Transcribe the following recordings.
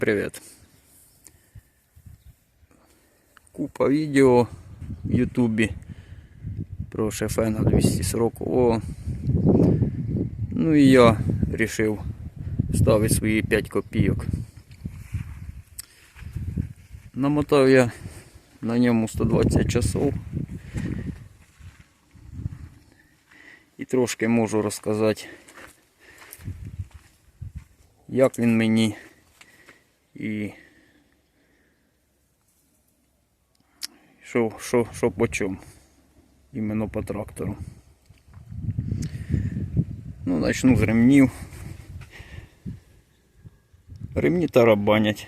Привіт. Купа відео в Ютубі про шефена 240 о Ну і я вирішив ставити свої 5 копійок. Намотав я на ньому 120 часов. І трошки можу розказати, як він мені і що, що, що по чому. Іменно по трактору. Ну, начну з ремнів. Ремні тарабанять.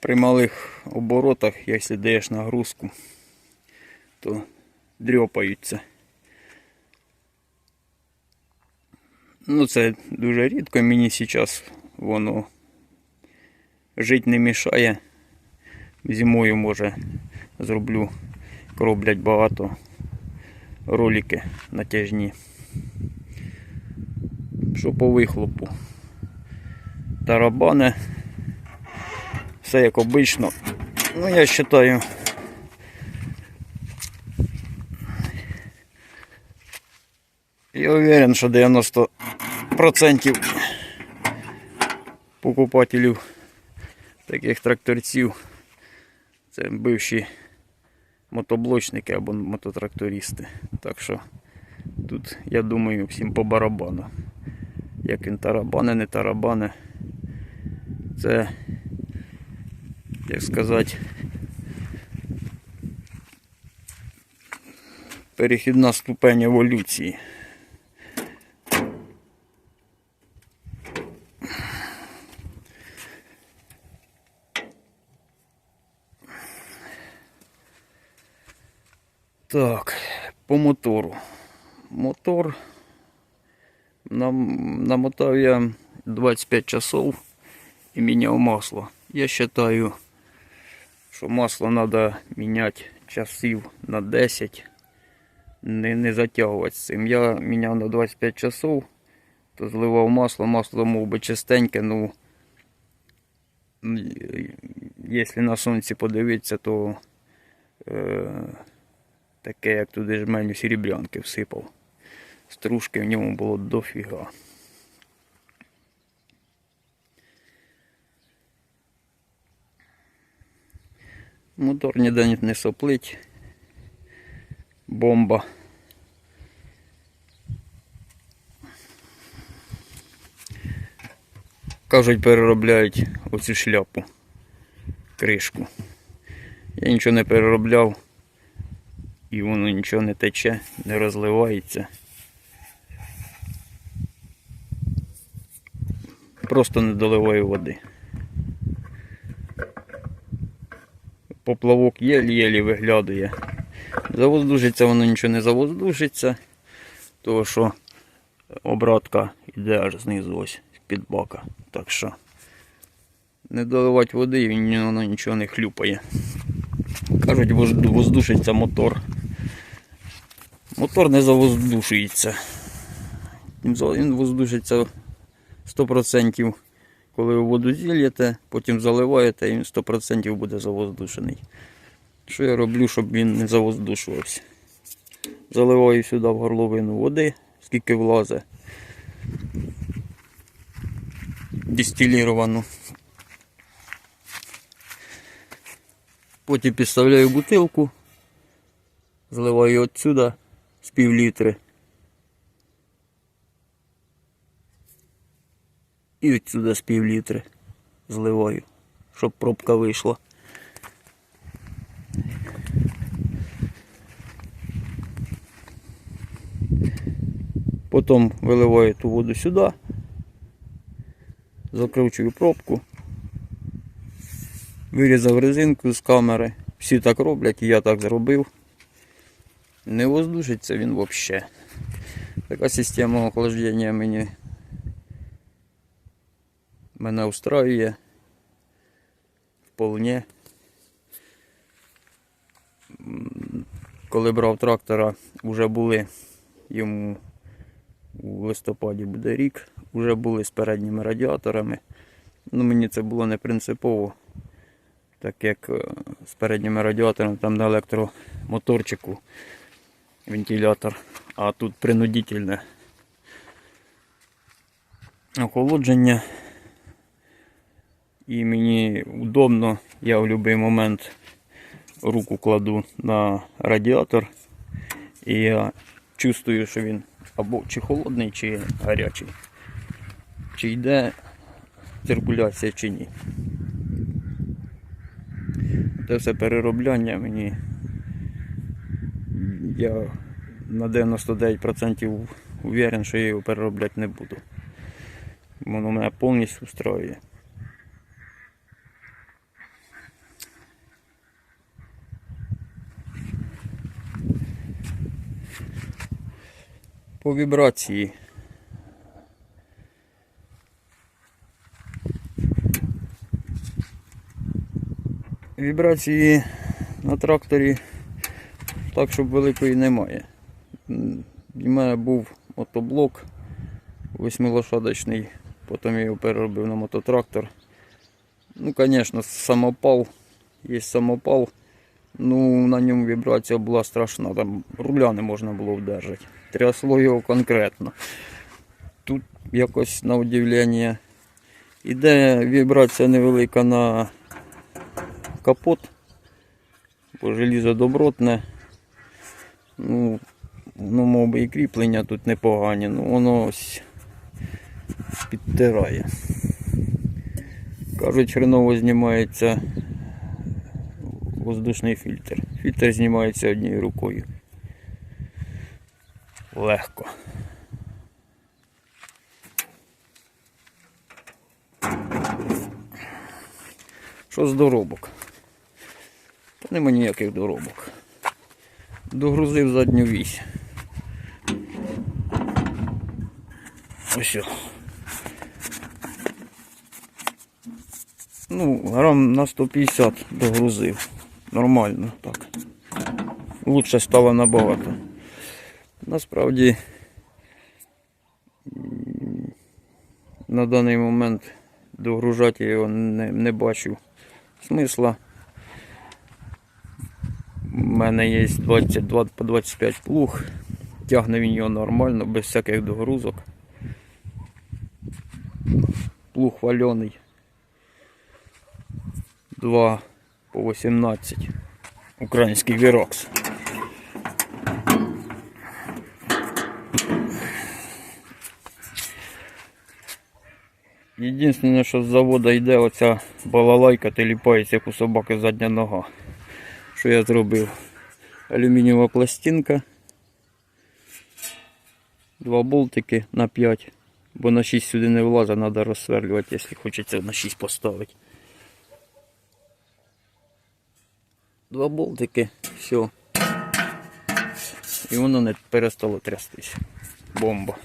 При малих оборотах, якщо даєш нагрузку, то дрьопаються. Ну, це дуже рідко мені зараз воно жити не мішає. Зимою може зроблю, роблять багато ролики натяжні. Що по вихлопу. Тарабани. Все як обично. Ну я вважаю. Я уверен, що 90% покупателів таких тракторців це бивші мотоблочники або мототрактористи. Так що тут, я думаю, всім по барабану. Як він тарабане, не тарабане. Це, як сказати, перехідна ступень еволюції. Так, по мотору. Мотор нам, намотав я 25 часов і міняв масло. Я вважаю, що масло треба міняти часів на 10, не, не затягувати з цим. Я міняв на 25 часов, то зливав масло, масло мов би чистеньке, ну якщо на сонці подивитися, то е, таке, як туди жменю серебрянки всипав. Стружки в ньому було дофіга. Мотор ніде не соплить. Бомба. Кажуть, переробляють оцю шляпу, кришку. Я нічого не переробляв і воно нічого не тече, не розливається. Просто не доливаю води. Поплавок єлі-єлі виглядає. Завоздушиться воно нічого не завоздушиться, тому що обратка йде аж знизу ось під бака. Так що не доливати води і воно нічого не хлюпає. Кажуть, воздушиться мотор. Мотор не завоздушується. Він воздушиться 100%, коли ви воду зільєте, потім заливаєте, і він 100% буде завоздушений. Що я роблю, щоб він не завоздушувався? Заливаю сюди в горловину води, скільки влазе. Дистиліровану. Потім підставляю бутилку, зливаю отсюда з пів літри. І відсюди з пів літри зливаю, щоб пробка вийшла. Потім виливаю ту воду сюди, закручую пробку, вирізав резинку з камери. Всі так роблять, і я так зробив. Не воздушиться він взагалі. Така система охлаждення мені мене устраює вполне. Коли брав трактора, вже були йому у листопаді буде рік, вже були з передніми радіаторами. Ну, мені це було не принципово, так як е, з передніми радіаторами там на електромоторчику вентилятор, а тут принудительне охолодження. І мені удобно, я в будь-який момент руку кладу на радіатор і я чувствую, що він або чи холодний, чи гарячий. Чи йде циркуляція чи ні. Це все переробляння мені. Я на 99% уверен, що я його переробляти не буду. Воно мене повністю устроює. По вібрації. Вібрації на тракторі так, щоб великої немає. У мене був мотоблок восьмилошадочний, потім я його переробив на мототрактор. Ну, звісно, самопал. Є самопал. Ну, на ньому вібрація була страшна, там руля не можна було вдержати. Трясло його конкретно. Тут якось на удивлення іде вібрація невелика на капот, бо желізо добротне. Ну, ну, мов би і кріплення тут непогані, ну воно ось підтирає. Кажуть, хреново знімається воздушний фільтр. Фільтр знімається однією рукою. Легко. Що з доробок? Та нема ніяких доробок. Догрузив задню вісь. Ось. Ну, грам на 150 догрузив. Нормально так. Лучше стало набагато. Насправді на даний момент догружати його не, не бачу смисла. У мене є 22 по 25 плуг. Тягне він його нормально, без всяких догрузок. Плуг вальоний. 2 по 18. Український вірокс. Єдине, що з заводу йде оця балалайка, теліпається, як у собаки задня нога. Що я зробив? Алюмінієва пластинка. Два болтики на 5. Бо на 6 сюди не влазить, треба розсверлювати, якщо хочеться на 6 поставити. Два болтики, все. І воно не перестало трястись. Бомба.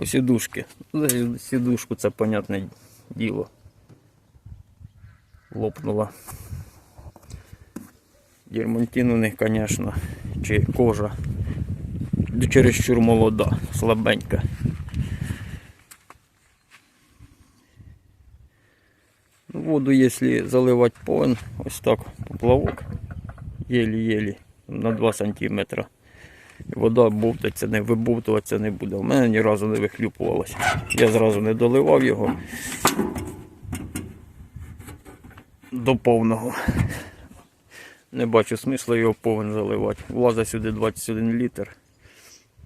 По сідушки. Ну, Сідушку це понятне діло. Лопнула. Дермантин у них, звісно, чи кожа. Чересчур молода, слабенька. Ну, Воду, если заливать повен, ось так, поплавок, єлі-єлі, на 2 сантиметра. Вода бовтаться, не вибовтуватися не буде. У мене ні разу не вихлюпувалося. Я зразу не доливав його до повного. Не бачу смисла його повен заливати. Влазить сюди 21 літр.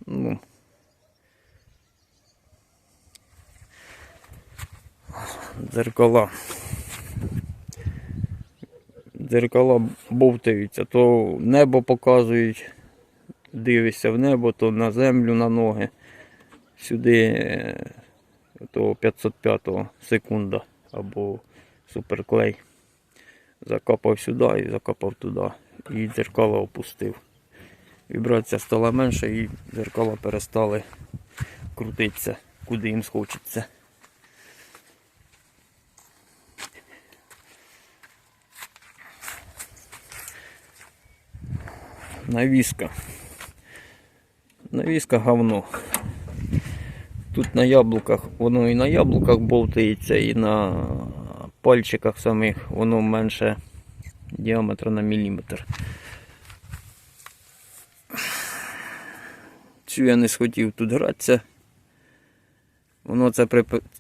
Ну. Дзеркала. Дзеркала бовтаються, то небо показують, дивишся в небо, то на землю на ноги. Сюди е, то 505 секунда або суперклей. Закопав сюди і закопав туди. І дзеркало опустив. Вібрація стала менша і дзеркала перестали крутитися, куди їм схочеться. Навіска. Навіска говно. Тут на яблуках, воно і на яблуках болтається, і на пальчиках самих воно менше діаметра на міліметр. Цю я не схотів тут гратися. Воно це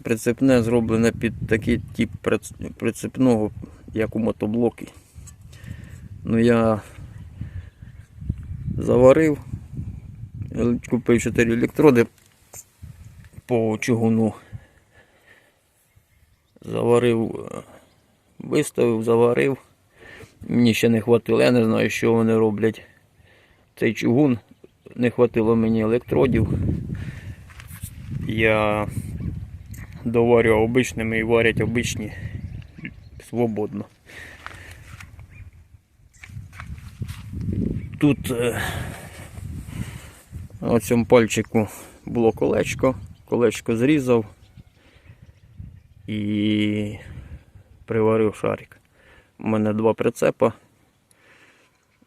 прицепне зроблене під такий тип приц- прицепного, як у мотоблоки. Ну я заварив, купив 4 електроди по чугуну. Заварив, виставив, заварив. Мені ще не хватило, я не знаю, що вони роблять. Цей чугун не хватило мені електродів. Я доварював обичними і варять обичні свободно. Тут е, на цьому пальчику було колечко, колечко зрізав і приварив шарик. У мене два прицепа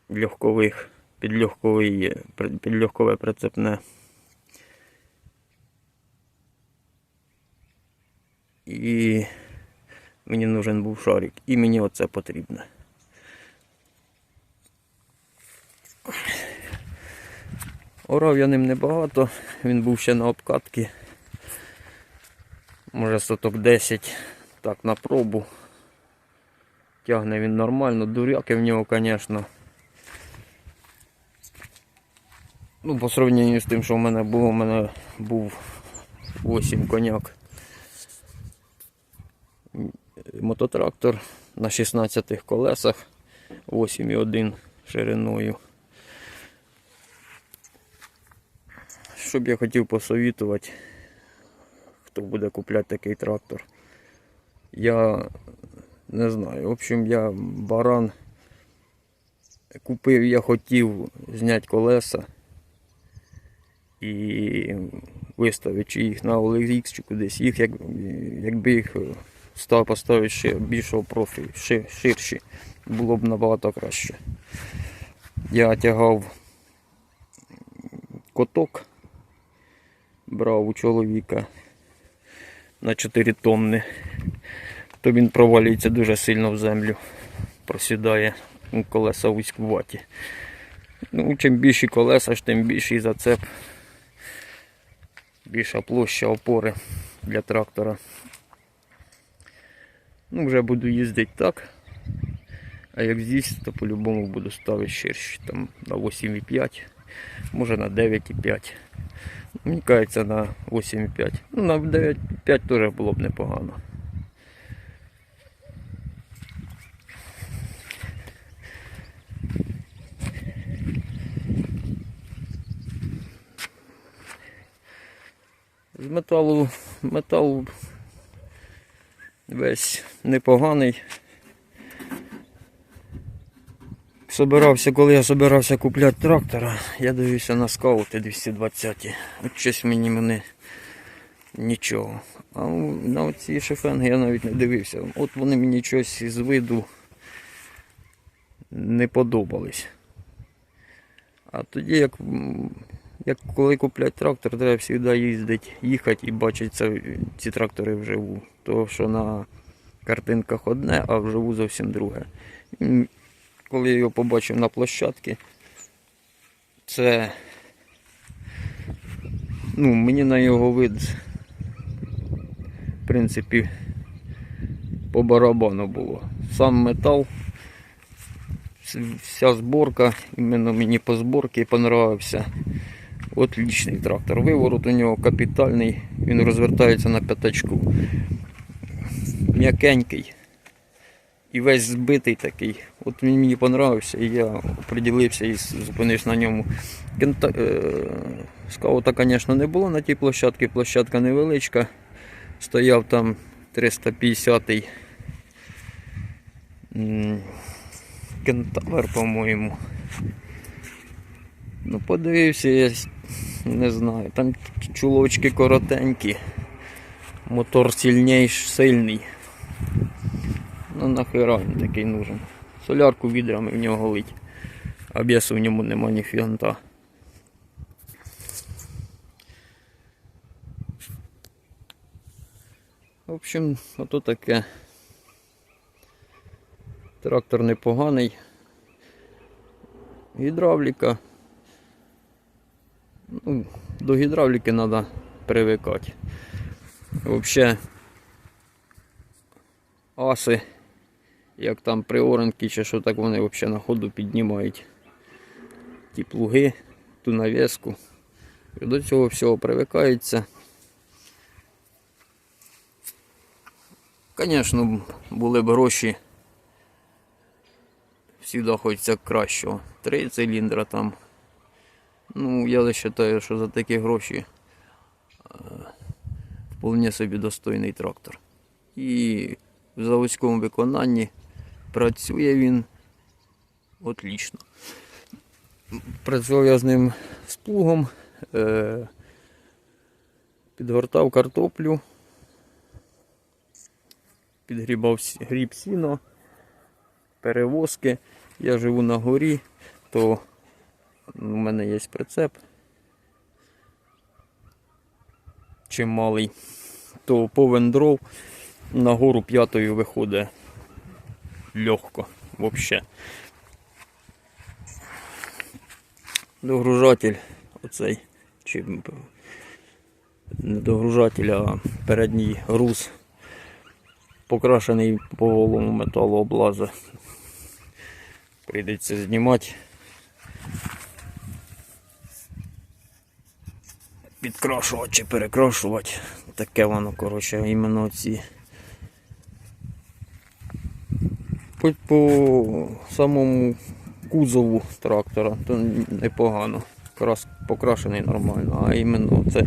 легкових, під, легковий, прицепне. І мені нужен був шарик. І мені оце потрібно. Орав я ним небагато, він був ще на обкатки. Може соток 10 так на пробу. Тягне він нормально, дуряки в нього, звісно. Ну, по сравненню з тим, що в мене було, у мене був 8 коняк. Мототрактор на 16 колесах 8,1 шириною. Що б я хотів посовітувати, хто буде купляти такий трактор. Я не знаю. В общем, я баран купив, я хотів зняти колеса і виставити їх на OLX чи кудись. Їх, як, якби їх став поставити ще більшого профілю, ще ширші, було б набагато краще. Я тягав коток, брав у чоловіка на 4 тонни, то він провалюється дуже сильно в землю, просідає колеса вузькуваті. Ну, чим більші колеса, тим більший зацеп, більша площа опори для трактора. Ну, вже буду їздити так. А як здесь, то по-любому буду ставити ширші, там на 8,5, може на 9,5. Мені кажеться на 8,5. Ну, на 9,5 теж було б непогано. З металу метал весь непоганий. Собирався, коли я собирався купляти трактора, я дивився на скаути 220-ті. От щось мені вони нічого. А на оці шифенги я навіть не дивився. От вони мені щось із виду не подобались. А тоді, як, як коли куплять трактор, треба завжди їздити, їхати і бачити ці трактори вживу. Тому що на картинках одне, а вживу зовсім друге. Коли я його побачив на площадці, це ну, мені на його вид, в принципі, по барабану було. Сам метал, вся зборка, іменно мені по зборці понравився. Отличний трактор. Виворот у нього капітальний, він розвертається на п'ятачку. М'якенький. І весь збитий такий. От він мені понравився, і я оприділився і зупинився на ньому. Кента... Е... Скаута, звісно, не було на тій площадці, площадка невеличка. Стояв там 350-й м, кентавр, по-моєму. Ну, подивився, я не знаю, там чулочки коротенькі, мотор сильнейш, сильний. Ну нахера він такий нужен. Солярку відрами в нього лить. А б'єсу в ньому нема ні фіганта. В общем, ото таке. Трактор непоганий. Гідравліка. Ну, До гідравліки треба привикати. Взагалі аси як там приоренки чи що, так вони взагалі на ходу піднімають ті плуги, ту навіску. І до цього всього привикається. Звісно, були б гроші. Всегда хочеться кращого. Три циліндра там. Ну, я вважаю, що за такі гроші е, вполне собі достойний трактор. І в заводському виконанні працює він отлично. Працював я з ним з плугом, е, підгортав картоплю, підгрібав гріб сіно, перевозки. Я живу на горі, то у мене є прицеп чималий, то повен дров на гору п'ятою виходить легко взагалі. Догружатель оцей, чи не догружатель, а передній груз покрашений по голому металу облаза. Прийдеться знімати. Підкрашувати чи перекрашувати. Таке воно, коротше, іменно ці. По, по самому кузову трактора, то непогано. Крас, покрашений нормально, а іменно це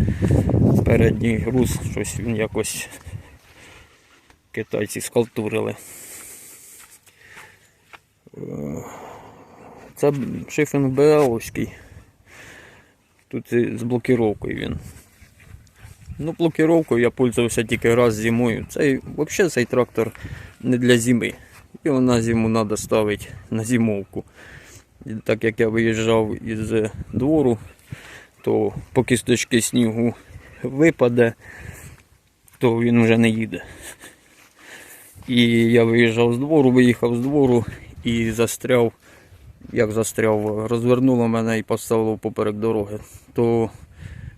передній груз, щось він якось китайці скалтурили. Е, Це шифінг БАовський. Тут з блокіровкою він. Ну, блокіровкою я пользувався тільки раз зимою. Цей, взагалі цей трактор не для зими. Його на зиму треба ставити на зимовку. І так як я виїжджав із двору, то по кісточки снігу випаде, то він вже не їде. І я виїжджав з двору, виїхав з двору і застряв, як застряв, розвернуло мене і поставило поперек дороги. То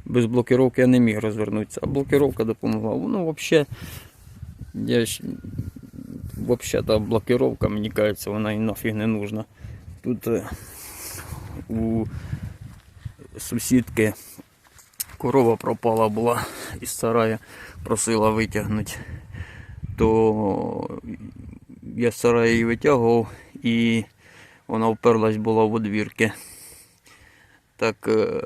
без блокировки я не міг розвернутися, а блокировка допомогла. Ну, взагалі, я взагалі блокировка, мені кажеться, вона і нафіг не нужна. Тут е, у сусідки корова пропала була із сарая, просила витягнути. То я з сарая її витягував і вона вперлась була в одвірки. Так е,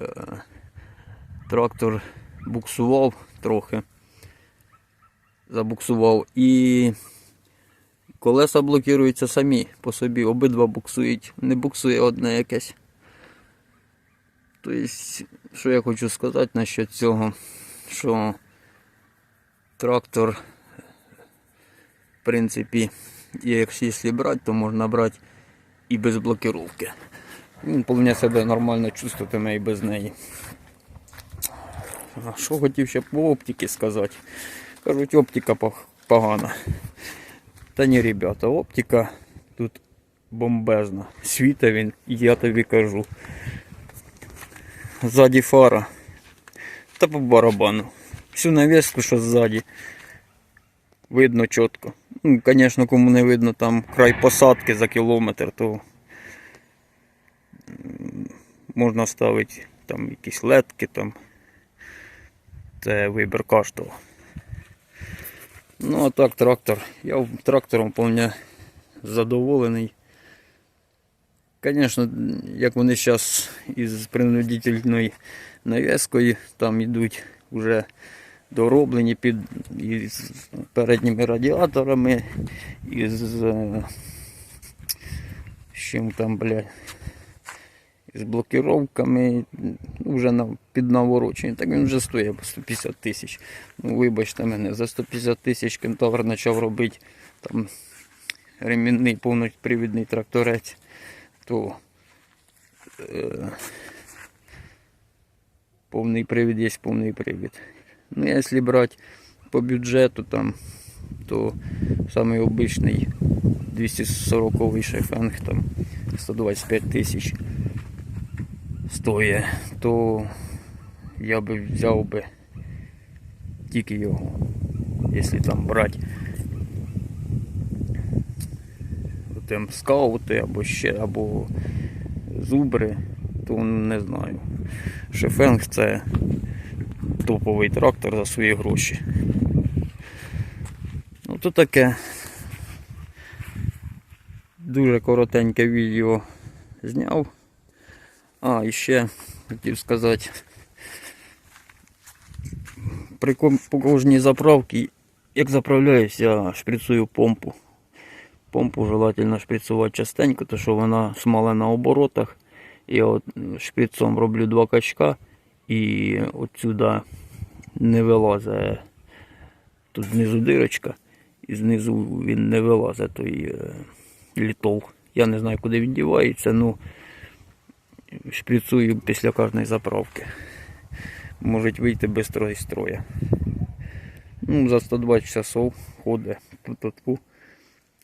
трактор буксував трохи. Забуксував і колеса блокуються самі по собі, обидва буксують, не буксує одне якесь. Тобто, що я хочу сказати насчет цього, що трактор, в принципі, якщо брати, то можна брати і без блокировки. Він повинен себе нормально чувствуватиме і без неї. А що хотів ще по оптиці сказати? Кажуть, оптика погана. Та ні, ребята, оптика тут бомбезна. Світа він, я тобі кажу. Ззаді фара. Та по барабану. Всю навіску, що ззаді. Видно чітко. Ну, звісно, кому не видно там край посадки за кілометр, то можна ставити там якісь ледки там. Це вибір кожного. Ну а так трактор. Я трактором вполне задоволений. Звісно, як вони зараз із принудительною навіскою там йдуть вже дороблені під із передніми радіаторами, із е, чим там, бля, з блокировками, ну, вже на, під наворочення. Так він вже стоїть по 150 тисяч. Ну, вибачте мене, за 150 тисяч кентавр почав робити там ремінний повнопривідний тракторець, то е, повний привід є повний привід. Ну, якщо брати по бюджету там, то самий обичний 240 шефенг там 125 тисяч стоїть, то я би взяв би тільки його. Якщо там брати там скаути або ще, або зубри, то не знаю. Шефенг це топовий трактор за свої гроші. Ну то таке дуже коротеньке відео зняв. А, і ще хотів сказати, при кожній заправці, як заправляюсь, я шприцую помпу. Помпу желательно шприцувати частенько, тому що вона смала на оборотах. Я от шприцом роблю два качка і отсюда не вилазить. Тут знизу дирочка, і знизу він не вилазить той е, літол. Я не знаю, куди він дівається, ну шприцую після кожної заправки. Можуть вийти швидко із строя. Ну, за 120 часов ходить тут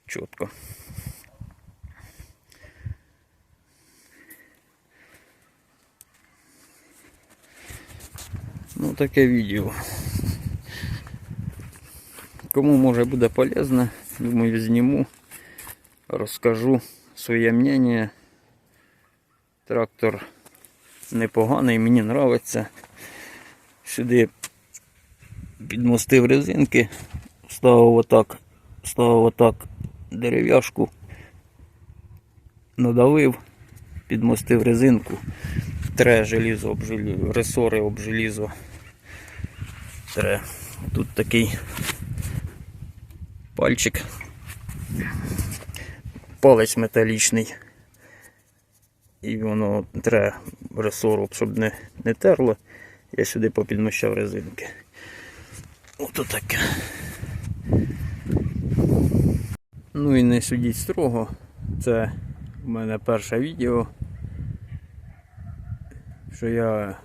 чітко. Ну, таке відео. Кому може буде полезно, думаю, зніму, розкажу своє мнение. Трактор непоганий, мені нравиться. Сюди підмостив резинки, ставив отак, ставив отак дерев'яшку, надавив, підмостив резинку, тре желізо об желізо, ресори об желізо. Тре. Тут такий пальчик, палець металічний. І воно тре ресору, щоб не, не терло. Я сюди попідмощав резинки. Ото таке. Ну і не судіть строго. Це в мене перше відео. Що я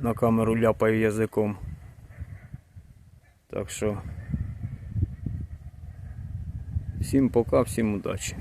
на камеру ляпаю язиком. Так що всім пока, всім удачі.